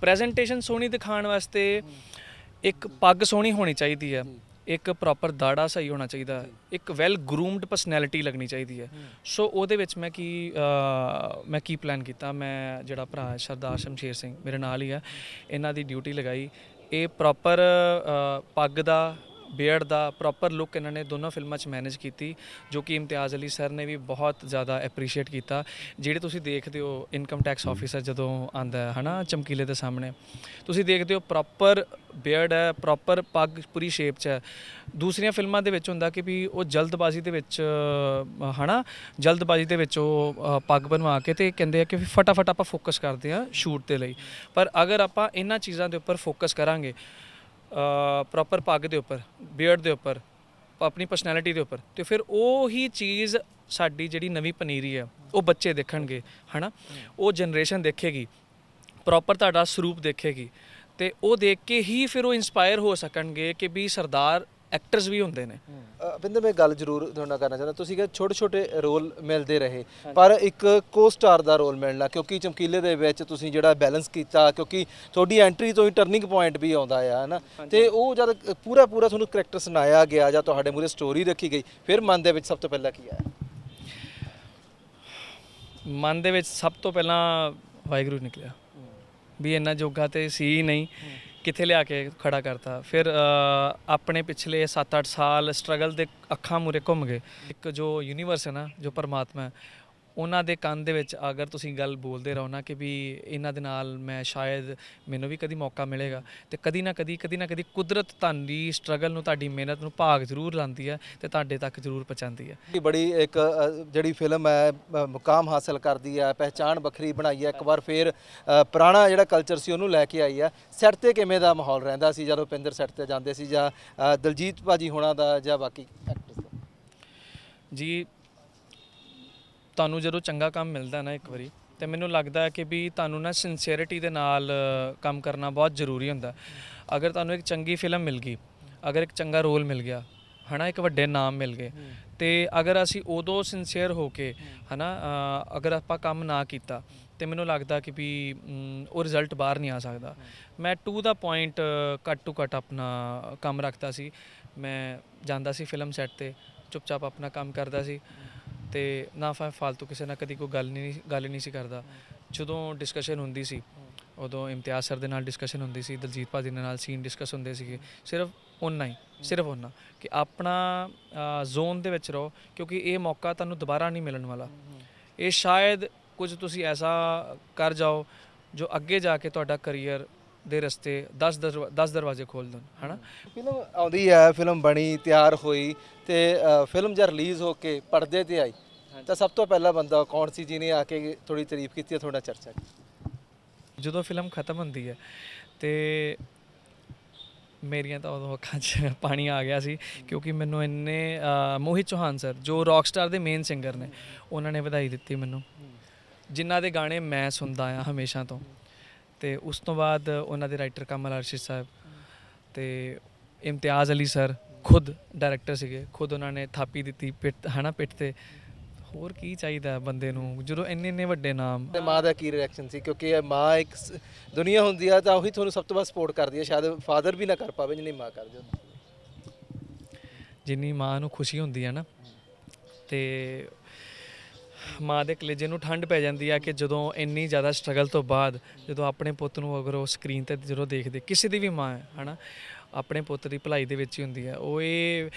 ਪ੍ਰੈਜੈਂਟੇਸ਼ਨ ਸੋਹਣੀ ਦਿਖਾਉਣ ਵਾਸਤੇ ਇੱਕ ਪੱਗ ਸੋਹਣੀ ਹੋਣੀ ਚਾਹੀਦੀ ਹੈ। ਇੱਕ ਪ੍ਰੋਪਰ ਦਾੜਾ ਸਹੀ ਹੋਣਾ ਚਾਹੀਦਾ ਇੱਕ ਵੈਲ ਗਰੂਮਡ ਪਰਸਨੈਲਿਟੀ ਲੱਗਣੀ ਚਾਹੀਦੀ ਹੈ। ਸੋ ਉਹਦੇ ਵਿੱਚ ਮੈਂ ਕੀ ਮੈਂ ਕੀ ਪਲਾਨ ਕੀਤਾ? ਮੈਂ ਜਿਹੜਾ ਭਰਾ ਸਰਦਾਰ ਸ਼ਮਸ਼ੇਰ ਸਿੰਘ ਮੇਰੇ ਨਾਲ ਹੀ ਆ ਇਹਨਾਂ ਦੀ ਡਿਊਟੀ ਲਗਾਈ। ਇਹ ਪ੍ਰੋਪਰ ਪੱਗ ਦਾ ਬੀਅਰਡ ਦਾ ਪ੍ਰੋਪਰ ਲੁੱਕ ਇਹਨਾਂ ਨੇ ਦੋਨੋਂ ਫਿਲਮਾਂ 'ਚ ਮੈਨੇਜ ਕੀਤੀ ਜੋ ਕਿ ਇਮਤਿਆਜ਼ ਅਲੀ ਸਰ ਨੇ ਵੀ ਬਹੁਤ ਜ਼ਿਆਦਾ ਐਪਰੀਸ਼ੀਏਟ ਕੀਤਾ। ਜਿਹੜੇ ਤੁਸੀਂ ਦੇਖਦੇ ਹੋ ਇਨਕਮ ਟੈਕਸ ਆਫੀਸਰ ਜਦੋਂ ਆਂਦਾ ਹੈ ਹਨਾ ਚਮਕੀਲੇ ਦੇ ਸਾਹਮਣੇ ਤੁਸੀਂ ਦੇਖਦੇ ਹੋ ਪ੍ਰੋਪਰ ਬੀਅਰਡ ਹੈ ਪ੍ਰੋਪਰ ਪੱਗ ਪੂਰੀ ਸ਼ੇਪ 'ਚ ਹੈ। ਦੂਸਰੀਆਂ ਫਿਲਮਾਂ ਦੇ ਵਿੱਚ ਹੁੰਦਾ ਕਿ ਵੀ ਉਹ ਜਲਦਬਾਜ਼ੀ ਦੇ ਵਿੱਚ ਹਨਾ ਜਲਦਬਾਜ਼ੀ ਦੇ ਵਿੱਚ ਉਹ ਪੱਗ ਬਣਵਾ ਕੇ ਤੇ ਕਹਿੰਦੇ ਆ ਕਿ ਫਟਾਫਟ ਆਪਾਂ ਫੋਕਸ ਕਰਦੇ ਆ ਸ਼ੂਟ ਦੇ ਲਈ। ਪਰ ਅਗਰ ਆਪਾਂ ਇਹਨਾਂ ਚੀਜ਼ਾਂ ਦੇ ਉੱਪਰ ਫੋਕਸ ਕਰਾਂਗੇ ਪ੍ਰੋਪਰ ਪੱਗ ਦੇ ਉੱਪਰ ਬੀਅਰਡ ਦੇ ਉੱਪਰ, ਆਪਣੀ ਪਰਸਨੈਲਿਟੀ ਦੇ ਉੱਪਰ। ਤੇ ਫਿਰ ਉਹ ਹੀ ਚੀਜ਼ ਸਾਡੀ ਜਿਹੜੀ ਨਵੀਂ ਪਨੀਰੀ ਹੈ ਉਹ ਬੱਚੇ ਦੇਖਣਗੇ, ਹਨਾ? ਉਹ ਜਨਰੇਸ਼ਨ ਦੇਖੇਗੀ ਪ੍ਰੋਪਰ ਤੁਹਾਡਾ ਸਰੂਪ ਦੇਖੇਗੀ। ਤੇ ਉਹ ਦੇਖ ਕੇ ਹੀ ਫਿਰ ਉਹ ਇਨਸਪਾਇਰ ਹੋ ਸਕਣਗੇ ਕਿ ਵੀ ਸਰਦਾਰ ਐਕਟਰਸ ਵੀ ਹੁੰਦੇ ਨੇ। ਬਿੰਦਰ ਮੈਂ ਗੱਲ ਜ਼ਰੂਰ ਤੁਹਾਡੇ ਨਾਲ ਕਰਨਾ ਚਾਹੁੰਦਾ ਤੁਸੀਂ ਕਿ ਛੋਟੇ ਛੋਟੇ ਰੋਲ ਮਿਲਦੇ ਰਹੇ ਪਰ ਇੱਕ ਕੋ-ਸਟਾਰ ਦਾ ਰੋਲ ਮਿਲਣਾ ਕਿਉਂਕਿ ਚਮਕੀਲੇ ਦੇ ਵਿੱਚ ਤੁਸੀਂ ਜਿਹੜਾ ਬੈਲੈਂਸ ਕੀਤਾ ਕਿਉਂਕਿ ਤੁਹਾਡੀ ਐਂਟਰੀ ਤੋਂ ਹੀ ਟਰਨਿੰਗ ਪੁਆਇੰਟ ਵੀ ਆਉਂਦਾ ਆ ਹਨਾ? ਤੇ ਉਹ ਜਦ ਪੂਰਾ ਪੂਰਾ ਤੁਹਾਨੂੰ ਕਰੈਕਟਰ ਸੁਣਾਇਆ ਗਿਆ ਜਾਂ ਤੁਹਾਡੇ ਮੂਰੇ ਸਟੋਰੀ ਰੱਖੀ ਗਈ ਫਿਰ ਮਨ ਦੇ ਵਿੱਚ ਸਭ ਤੋਂ ਪਹਿਲਾਂ ਕੀ ਆਇਆ? ਮਨ ਦੇ ਵਿੱਚ ਸਭ ਤੋਂ ਪਹਿਲਾਂ ਵਾਹਿਗੁਰੂ ਨਿਕਲਿਆ। ਵੀ ਇੰਨਾ ਜੋਗਾ ਤੇ ਸੀ ਨਹੀਂ। ਕਿੱਥੇ ਲਿਆ ਕੇ ਖੜਾ ਕਰਤਾ। ਫਿਰ ਆਪਣੇ ਪਿਛਲੇ 7-8 ਸਾਲ ਸਟਰਗਲ ਦੇ ਅੱਖਾਂ ਮੂਰੇ ਘੁੰਮ ਗਏ। ਇੱਕ ਜੋ ਯੂਨੀਵਰਸ ਹੈ ਨਾ, ਜੋ ਪਰਮਾਤਮਾ ਹੈ ਉਹਨਾਂ ਦੇ ਕੰਨ ਦੇ ਵਿੱਚ ਅਗਰ ਤੁਸੀਂ ਗੱਲ ਬੋਲਦੇ ਰਹੋ ਨਾ ਕਿ ਵੀ ਇਹਨਾਂ ਦੇ ਨਾਲ ਮੈਂ ਸ਼ਾਇਦ ਮੈਨੂੰ ਵੀ ਕਦੀ ਮੌਕਾ ਮਿਲੇਗਾ ਤੇ ਕਦੀ ਨਾ ਕਦੀ ਕਦੀ ਨਾ ਕਦੀ ਕੁਦਰਤ ਤੁਹਾਡੀ ਸਟਰਗਲ ਨੂੰ ਤੁਹਾਡੀ ਮਿਹਨਤ ਨੂੰ ਭਾਗ ਜ਼ਰੂਰ ਲਾਉਂਦੀ ਹੈ ਤੇ ਤੁਹਾਡੇ ਤੱਕ ਜ਼ਰੂਰ ਪਹੁੰਚਾਉਂਦੀ ਹੈ। ਇਹ ਬੜੀ ਇੱਕ ਜਿਹੜੀ ਫਿਲਮ ਹੈ ਮੁਕਾਮ ਹਾਸਲ ਕਰਦੀ ਹੈ ਪਹਿਚਾਣ ਵੱਖਰੀ ਬਣਾਈ ਹੈ। ਇੱਕ ਵਾਰ ਫੇਰ ਪੁਰਾਣਾ ਜਿਹੜਾ ਕਲਚਰ ਸੀ ਉਹਨੂੰ ਲੈ ਕੇ ਆਈ ਹੈ। ਸੈੱਟ ਤੇ ਕਿਵੇਂ ਦਾ ਮਾਹੌਲ ਰਹਿੰਦਾ ਸੀ ਜਦੋਂ ਪਿੰਦਰ ਸੈੱਟ ਤੇ ਜਾਂਦੇ ਸੀ ਜਾਂ ਦਲਜੀਤ ਭਾਜੀ ਹੋਣਾ ਦਾ ਜਾਂ ਬਾਕੀ ਐਕਟਰਸ ਦਾ? ਜੀ ਤੁਹਾਨੂੰ ਜਦੋਂ ਚੰਗਾ ਕੰਮ ਮਿਲਦਾ ਨਾ ਇੱਕ ਵਾਰੀ ਤੇ ਮੈਨੂੰ ਲੱਗਦਾ ਹੈ ਕਿ ਵੀ ਤੁਹਾਨੂੰ ਨਾ ਸਿੰਸੀਅਰਿਟੀ ਦੇ ਨਾਲ ਕੰਮ ਕਰਨਾ ਬਹੁਤ ਜ਼ਰੂਰੀ ਹੁੰਦਾ। ਅਗਰ ਤੁਹਾਨੂੰ ਇੱਕ ਚੰਗੀ ਫਿਲਮ ਮਿਲ ਗਈ ਅਗਰ ਇੱਕ ਚੰਗਾ ਰੋਲ ਮਿਲ ਗਿਆ ਹਨਾ ਇੱਕ ਵੱਡੇ ਨਾਮ ਮਿਲ ਗਏ ਤੇ ਅਗਰ ਅਸੀਂ ਉਦੋਂ ਸਿੰਸੀਅਰ ਹੋ ਕੇ ਹਨਾ ਅਗਰ ਆਪਾਂ ਕੰਮ ਨਾ ਕੀਤਾ ਤੇ ਮੈਨੂੰ ਲੱਗਦਾ ਕਿ ਵੀ ਉਹ ਰਿਜ਼ਲਟ ਬਾਹਰ ਨਹੀਂ ਆ ਸਕਦਾ। ਮੈਂ to the point cut to cut ਆਪਣਾ ਕੰਮ ਰੱਖਦਾ ਸੀ। ਮੈਂ ਜਾਂਦਾ ਸੀ ਫਿਲਮ ਸੈੱਟ ਤੇ ਚੁੱਪਚਾਪ ਆਪਣਾ ਕੰਮ ਕਰਦਾ ਸੀ। ਤੇ ਨਾ ਫਾ ਫालतू ਕਿਸੇ ਨਾਲ ਕਦੀ ਕੋਈ ਗੱਲ ਨਹੀਂ ਗੱਲ ਨਹੀਂ ਸੀ ਕਰਦਾ। ਜਦੋਂ ਡਿਸਕਸ਼ਨ ਹੁੰਦੀ ਸੀ, ਉਦੋਂ ਇਮਤਿਆਜ਼ ਸਰ ਦੇ ਨਾਲ ਡਿਸਕਸ਼ਨ ਹੁੰਦੀ ਸੀ, ਦਲਜੀਤ ਭਾਜੀ ਦੇ ਨਾਲ ਸੀਨ ਡਿਸਕਸ ਹੁੰਦੇ ਸੀਗੇ। ਸਿਰਫ ਓਨਾ ਹੀ, ਸਿਰਫ ਓਨਾ। ਕਿ ਆਪਣਾ ਜ਼ੋਨ ਦੇ ਵਿੱਚ ਰਹੋ, ਕਿਉਂਕਿ ਇਹ ਮੌਕਾ ਤੁਹਾਨੂੰ ਦੁਬਾਰਾ ਨਹੀਂ ਮਿਲਣ ਵਾਲਾ। ਇਹ ਸ਼ਾਇਦ ਕੁਝ ਤੁਸੀਂ ਐਸਾ ਕਰ ਜਾਓ, ਜੋ ਅੱਗੇ ਜਾ ਕੇ ਤੁਹਾਡਾ ਕਰੀਅਰ ਦੇ ਰਸਤੇ 10 10 ਦਰਵਾਜ਼ੇ ਖੋਲ ਦੇਣ ਹਨਾ? ਫਿਲਮ ਆਉਂਦੀ ਹੈ ਫਿਲਮ ਬਣੀ ਤਿਆਰ ਹੋਈ ਤੇ ਫਿਲਮ ਜਦ ਰਿਲੀਜ਼ ਹੋ ਕੇ ਪਰਦੇ ਤੇ ਆਈ ਤਾਂ ਸਭ ਤੋਂ ਪਹਿਲਾ ਬੰਦਾ ਕੌਣ ਸੀ ਜਿਹਨੇ ਆ ਕੇ ਥੋੜੀ ਤਾਰੀਫ ਕੀਤੀ ਹੈ ਥੋੜਾ ਚਰਚਾ? ਕੀਤੀ ਜਦੋਂ ਫਿਲਮ ਖਤਮ ਹੁੰਦੀ ਹੈ ਤੇ ਮੇਰੀਆਂ ਤਾਂ ਉਦੋਂ ਅੱਖਾਂ 'ਚ ਪਾਣੀ ਆ ਗਿਆ ਸੀ ਕਿਉਂਕਿ ਮੈਨੂੰ ਇੰਨੇ ਮੋਹਿਤ ਚੌਹਾਨ ਸਰ ਜੋ ਰੌਕਸਟਾਰ ਦੇ ਮੇਨ ਸਿੰਗਰ ਨੇ ਉਹਨਾਂ ਨੇ ਵਧਾਈ ਦਿੱਤੀ ਮੈਨੂੰ। ਜਿਨ੍ਹਾਂ ਦੇ ਗਾਣੇ ਮੈਂ ਸੁਣਦਾ ਆ ਹਮੇਸ਼ਾ ਤੋਂ। ਤੇ ਉਸ ਤੋਂ ਬਾਅਦ ਉਹਨਾਂ ਦੇ ਰਾਈਟਰ ਕਮਲ ਅਰਸ਼ਿਦ ਸਾਹਿਬ ਤੇ ਇਮਤਿਆਜ਼ ਅਲੀ ਸਰ ਖੁਦ ਡਾਇਰੈਕਟਰ ਸੀਗੇ ਖੁਦ ਉਹਨਾਂ ਨੇ ਥਾਪੀ ਦਿੱਤੀ ਪਿੱਠ ਹਨਾ ਪਿੱਠ ਤੇ। ਹੋਰ ਕੀ ਚਾਹੀਦਾ ਬੰਦੇ ਨੂੰ ਜਦੋਂ ਇੰਨੇ ਇੰਨੇ ਵੱਡੇ ਨਾਮ। ਤੇ ਮਾਂ ਦਾ ਕੀ ਰਿਐਕਸ਼ਨ ਸੀ? ਕਿਉਂਕਿ ਇਹ ਮਾਂ ਇੱਕ ਸ- ਦੁਨੀਆ ਹੁੰਦੀ ਆ ਤਾਂ ਉਹੀ ਤੁਹਾਨੂੰ ਸਭ ਤੋਂ ਵੱਧ ਸਪੋਰਟ ਕਰਦੀ ਹੈ ਸ਼ਾਇਦ ਫਾਦਰ ਵੀ ਨਾ ਕਰ ਪਾਵੇ ਜਿੰਨੀ ਮਾਂ ਕਰਦੀ ਹੁੰਦੀ ਜਿੰਨੀ ਮਾਂ ਨੂੰ ਖੁਸ਼ੀ ਹੁੰਦੀ ਹੈ ਨਾ। ਤੇ ਮਾਂ ਦੇ ਕਲੇਜੇ ਨੂੰ ਠੰਡ ਪੈ ਜਾਂਦੀ ਆ ਕਿ ਜਦੋਂ ਇੰਨੀ ਜ਼ਿਆਦਾ ਸਟਰਗਲ ਤੋਂ ਬਾਅਦ ਜਦੋਂ ਆਪਣੇ ਪੁੱਤ ਨੂੰ ਅਗਰ ਉਹ ਸਕਰੀਨ ਤੇ ਜਦੋਂ ਦੇਖਦੇ ਕਿਸੇ ਦੀ ਵੀ ਮਾਂ ਹੈ ਹਨਾ ਆਪਣੇ ਪੁੱਤ ਦੀ ਭਲਾਈ ਦੇ ਵਿੱਚ ਹੀ ਹੁੰਦੀ ਹੈ ਉਹ ਇਹ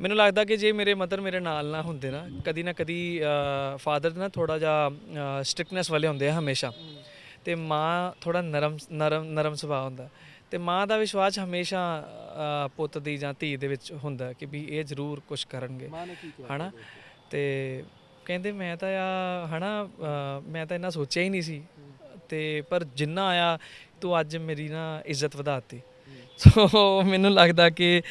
ਮੈਨੂੰ ਲੱਗਦਾ ਕਿ ਜੇ ਮੇਰੇ ਮਦਰ ਮੇਰੇ ਨਾਲ ਨਾ ਹੁੰਦੇ ਨਾ ਕਦੀ ਨਾ ਕਦੀ ਫਾਦਰ ਨਾ ਥੋੜਾ ਜਿਹਾ ਸਟ੍ਰਿਕਨੈਸ ਵਾਲੇ ਹੁੰਦੇ ਆ ਹਮੇਸ਼ਾ। ਤੇ ਮਾਂ ਥੋੜਾ ਨਰਮ ਨਰਮ ਨਰਮ ਸੁਭਾਅ ਹੁੰਦਾ। ਤੇ ਮਾਂ ਦਾ ਵਿਸ਼ਵਾਸ ਹਮੇਸ਼ਾ ਪੁੱਤ ਦੀ ਜਾਂ ਧੀ ਦੇ ਵਿੱਚ ਹੁੰਦਾ ਕਿ ਵੀ ਇਹ ਜ਼ਰੂਰ ਕੁਝ ਕਰਨਗੇ ਹਨਾ? ਤੇ ਕਹਿੰਦੇ ਮੈਂ ਤਾਂ ਆ ਹਨਾ ਅ, ਮੈਂ ਤਾਂ ਇੰਨਾ ਸੋਚਿਆ ਹੀ ਨਹੀਂ ਸੀ। ਤੇ ਪਰ ਜਿੰਨਾ ਆਇਆ ਤੂੰ ਅੱਜ ਮੇਰੀ ਨਾ ਇੱਜ਼ਤ ਵਧਾਤੀ। ਸੋ ਮੈਨੂੰ ਲੱਗਦਾ ਕਿ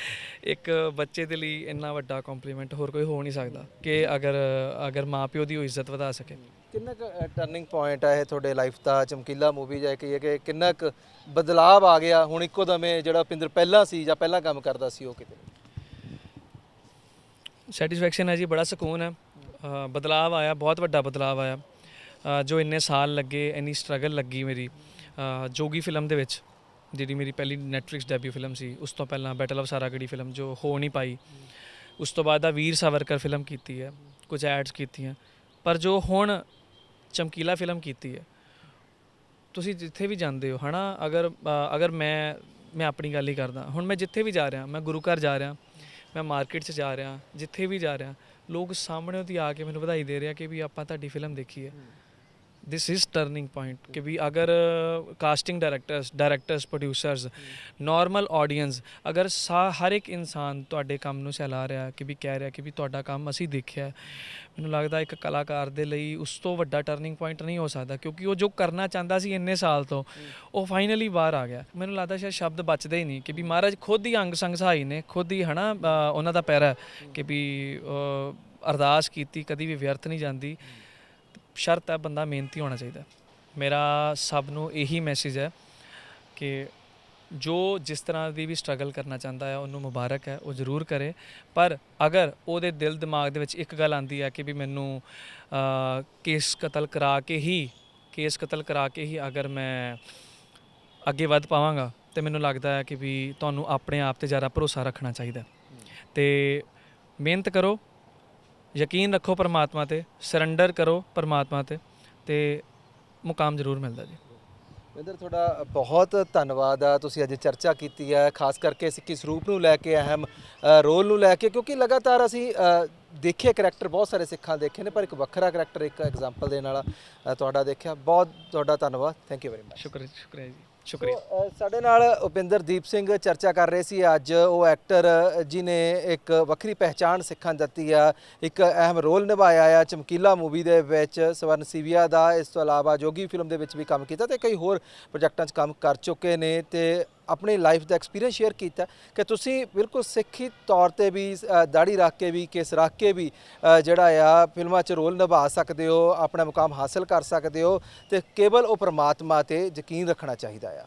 ਇੱਕ ਬੱਚੇ ਦੇ ਲਈ ਇੰਨਾ ਵੱਡਾ ਕੰਪਲੀਮੈਂਟ ਹੋਰ ਕੋਈ ਹੋ ਨਹੀਂ ਸਕਦਾ ਕਿ ਅਗਰ ਅਗਰ ਮਾਪਿਓ ਦੀ ਉਹ ਇੱਜ਼ਤ ਵਧਾ ਸਕੇ। ਕਿੰਨਾ ਕੁ ਟਰਨਿੰਗ ਪੁਆਇੰਟ ਹੈ ਇਹ ਤੁਹਾਡੇ ਲਾਈਫ ਦਾ ਚਮਕੀਲਾ ਮੂਵੀ ਜਾਂ ਕਹੀਏ ਕਿ ਕਿੰਨਾ ਕੁ ਬਦਲਾਵ ਆ ਗਿਆ? ਹੁਣ ਇੱਕੋ ਦਮੇ ਜਿਹੜਾ ਪਿੰਦਰ ਪਹਿਲਾਂ ਸੀ ਜਾਂ ਪਹਿਲਾਂ ਕੰਮ ਕਰਦਾ ਸੀ ਉਹ ਕਿਤੇ? ਸੈਟੀਸਫੈਕਸ਼ਨ ਹੈ ਜੀ ਬੜਾ ਸਕੂਨ ਹੈ। ਅ, ਬਦਲਾਵ ਆਇਆ ਬਹੁਤ ਵੱਡਾ ਬਦਲਾਵ ਆਇਆ। ਜੋ ਇੰਨੇ ਸਾਲ ਲੱਗੇ ਇੰਨੀ ਸਟਰਗਲ ਲੱਗੀ ਮੇਰੀ ਜੋਗੀ ਫਿਲਮ ਦੇ ਵਿੱਚ ਜਿਹੜੀ ਮੇਰੀ ਪਹਿਲੀ ਨੈਟਫਲਿਕਸ ਡੈਬਿਊ ਫਿਲਮ ਸੀ ਉਸ ਤੋਂ ਪਹਿਲਾਂ ਬੈਟਲ ਆਫ ਸਾਰਾਗੜੀ ਫਿਲਮ ਜੋ ਹੋ ਨਹੀਂ ਪਾਈ। ਉਸ ਤੋਂ ਬਾਅਦ ਆ ਵੀਰ ਸਾਵਰਕਰ ਫਿਲਮ ਕੀਤੀ ਹੈ ਕੁਝ ਐਡਸ ਕੀਤੀਆਂ ਪਰ ਜੋ ਹੁਣ ਚਮਕੀਲਾ ਫਿਲਮ ਕੀਤੀ ਹੈ ਤੁਸੀਂ ਜਿੱਥੇ ਵੀ ਜਾਂਦੇ ਹੋ ਹਨਾ ਅਗਰ ਅਗਰ ਮੈਂ ਮੈਂ ਆਪਣੀ ਗੱਲ ਹੀ ਕਰਦਾ ਹੁਣ ਮੈਂ ਜਿੱਥੇ ਵੀ ਜਾ ਰਿਹਾ ਮੈਂ ਗੁਰੂ ਘਰ ਜਾ ਰਿਹਾ ਮੈਂ ਮਾਰਕੀਟ 'ਚ ਜਾ ਰਿਹਾ ਜਿੱਥੇ ਵੀ ਜਾ ਰਿਹਾ ਲੋਕ ਸਾਹਮਣੇ ਉਹਦੀ ਆ ਕੇ ਮੈਨੂੰ ਵਧਾਈ ਦੇ ਰਿਹਾ ਕਿ ਵੀ ਆਪਾਂ ਤੁਹਾਡੀ ਫਿਲਮ ਦੇਖੀ ਹੈ। ਦਿਸ ਇਜ਼ ਟਰਨਿੰਗ ਪੁਆਇੰਟ ਕਿ ਵੀ ਅਗਰ casting directors directors producers normal audience ਅਗਰ ਸਾ ਹਰ ਇੱਕ ਇਨਸਾਨ ਤੁਹਾਡੇ ਕੰਮ ਨੂੰ ਸਹਿਲਾ ਰਿਹਾ ਕਿ ਵੀ ਕਹਿ ਰਿਹਾ ਕਿ ਵੀ ਤੁਹਾਡਾ ਕੰਮ ਅਸੀਂ ਦੇਖਿਆ ਮੈਨੂੰ ਲੱਗਦਾ ਇੱਕ ਕਲਾਕਾਰ ਦੇ ਲਈ ਉਸ ਤੋਂ ਵੱਡਾ ਟਰਨਿੰਗ ਪੁਆਇੰਟ ਨਹੀਂ ਹੋ ਸਕਦਾ ਕਿਉਂਕਿ ਉਹ ਜੋ ਕਰਨਾ ਚਾਹੁੰਦਾ ਸੀ ਇੰਨੇ ਸਾਲ ਤੋਂ ਉਹ ਫਾਈਨਲੀ ਬਾਹਰ ਆ ਗਿਆ ਮੈਨੂੰ ਲੱਗਦਾ ਸ਼ਾਇਦ ਸ਼ਬਦ ਬਚਦੇ ਹੀ ਨਹੀਂ ਕਿ ਵੀ ਮਹਾਰਾਜ ਖੁਦ ਹੀ ਅੰਗ ਸੰਗ ਸਹਾਈ ਨੇ ਖੁਦ ਹੀ ਹਨਾ ਅ, ਉਹਨਾਂ ਦਾ ਪੈਰਾ ਕਿ ਵੀ ਅਰਦਾਸ ਕੀਤੀ ਕਦੀ ਵੀ ਵਿਅਰਥ ਨਹੀਂ ਜਾਂਦੀ ਸ਼ਰਤ ਹੈ, ਬੰਦਾ ਮਿਹਨਤੀ ਹੋਣਾ ਚਾਹੀਦਾ ਮੇਰਾ ਸਭ ਨੂੰ ਇਹੀ ਮੈਸੇਜ ਹੈ ਕਿ ਜੋ ਜਿਸ ਤਰ੍ਹਾਂ ਦੀ ਵੀ ਸਟਰਗਲ ਕਰਨਾ ਚਾਹੁੰਦਾ ਹੈ, ਉਹਨੂੰ ਮੁਬਾਰਕ ਹੈ, ਉਹ ਜ਼ਰੂਰ ਕਰੇ ਪਰ ਅਗਰ ਉਹਦੇ ਦਿਲ ਦਿਮਾਗ ਦੇ ਵਿੱਚ ਇੱਕ ਗੱਲ ਆਂਦੀ ਹੈ ਕਿ ਵੀ ਮੈਨੂੰ ਕੇਸ ਕਤਲ ਕਰਾ ਕੇ ਹੀ ਕੇਸ ਕਤਲ ਕਰਾ ਕੇ ਹੀ ਅਗਰ ਮੈਂ ਅੱਗੇ ਵੱਧ ਪਾਵਾਂਗਾ, ਤੇ ਮੈਨੂੰ ਲੱਗਦਾ ਹੈ ਕਿ ਵੀ ਤੁਹਾਨੂੰ ਆਪਣੇ ਆਪ ਤੇ ਜ਼ਿਆਦਾ ਭਰੋਸਾ ਰੱਖਣਾ ਚਾਹੀਦਾ ਹੈ। ਤੇ ਮਿਹਨਤ ਕਰੋ ਯਕੀਨ ਰੱਖੋ ਪਰਮਾਤਮਾ ਤੇ ਸਰੈਂਡਰ ਕਰੋ ਪਰਮਾਤਮਾ ਤੇ ਤੇ ਮੁਕਾਮ ਜ਼ਰੂਰ ਮਿਲਦਾ ਜੀ। ਵਿੰਦਰ ਤੁਹਾਡਾ ਬਹੁਤ ਧੰਨਵਾਦ ਆ ਤੁਸੀਂ ਅੱਜ ਚਰਚਾ ਕੀਤੀ ਹੈ ਖਾਸ ਕਰਕੇ ਸਿੱਖੀ ਸਰੂਪ ਨੂੰ ਲੈ ਕੇ ਅਹਿਮ ਰੋਲ ਨੂੰ ਲੈ ਕੇ ਕਿਉਂਕਿ ਲਗਾਤਾਰ ਅਸੀਂ ਦੇਖੇ ਕਰੈਕਟਰ ਬਹੁਤ ਸਾਰੇ ਸਿੱਖਾਂ ਦੇਖੇ ਨੇ ਪਰ ਇੱਕ ਵੱਖਰਾ ਕਰੈਕਟਰ ਇੱਕ ਐਗਜ਼ਾਮਪਲ ਦੇਣ ਵਾਲਾ ਤੁਹਾਡਾ ਦੇਖਿਆ। ਬਹੁਤ ਤੁਹਾਡਾ ਧੰਨਵਾਦ। ਥੈਂਕ ਯੂ ਵੈਰੀ ਮਚ ਸ਼ੁਕਰ ਸ਼ੁਕਰੀਆ ਜੀ। ਸ਼ੁਕਰੀਆ। ਸੋ, ਅ, ਸਾਡੇ ਨਾਲ ਉਪਿੰਦਰਦੀਪ ਸਿੰਘ ਚਰਚਾ ਕਰ ਰਹੇ ਸੀ। ਅੱਜ ਉਹ ਐਕਟਰ ਜਿਨੇ ਇੱਕ ਵੱਖਰੀ ਪਹਿਚਾਣ ਸਿੱਖਾਂ ਨੂੰ ਦਿੱਤੀ ਆ ਇੱਕ ਅਹਿਮ ਰੋਲ ਨਿਭਾਇਆ ਆ ਚਮਕੀਲਾ ਮੂਵੀ ਦੇ ਵਿੱਚ ਸਵਰਨ ਸੀਵੀਆ ਦਾ। ਇਸ ਤੋਂ ਇਲਾਵਾ ਜੋਗੀ ਫਿਲਮ ਦੇ ਵਿੱਚ ਵੀ ਕੰਮ ਕੀਤਾ ਤੇ ਕਈ ਹੋਰ ਪ੍ਰੋਜੈਕਟਾਂ 'ਚ ਕੰਮ ਕਰ ਚੁੱਕੇ ਨੇ ਤੇ ਆਪਣੀ ਲਾਈਫ ਦਾ ਐਕਸਪੀਰੀਅੰਸ ਸ਼ੇਅਰ ਕੀਤਾ ਕਿ ਤੁਸੀਂ ਬਿਲਕੁਲ ਸਿੱਖੀ ਤੌਰ ਤੇ ਵੀ ਦਾੜੀ ਰੱਖ ਕੇ ਵੀ, ਕੇਸ ਰੱਖ ਕੇ ਵੀ ਜਿਹੜਾ ਆ, ਫਿਲਮਾਂ 'ਚ ਰੋਲ ਨਿਭਾ ਸਕਦੇ ਹੋ, ਆਪਣਾ ਮੁਕਾਮ ਹਾਸਲ ਕਰ ਸਕਦੇ ਹੋ ਤੇ ਕੇਵਲ ਉਹ ਪ੍ਰਮਾਤਮਾ ਤੇ ਯਕੀਨ ਰੱਖਣਾ ਚਾਹੀਦਾ ਆ।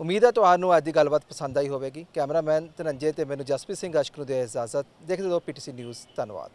ਉਮੀਦ ਹੈ ਤੁਹਾਨੂੰ ਅੱਜ ਦੀ ਗੱਲਬਾਤ ਪਸੰਦ ਆਈ ਹੋਵੇਗੀ। ਕੈਮਰਾਮੈਨ ਧਨੰਜੇ ਤੇ ਮੈਨੂੰ ਜਸਪ੍ਰੀਤ ਸਿੰਘ ਅਸ਼ਕ ਨੂੰ ਦੇ ਇਜਾਜ਼ਤ। ਦੇਖਦੇ ਰਹੋ ਪੀਟੀਸੀ ਨਿਊਜ਼ ਧੰਨਵਾਦ।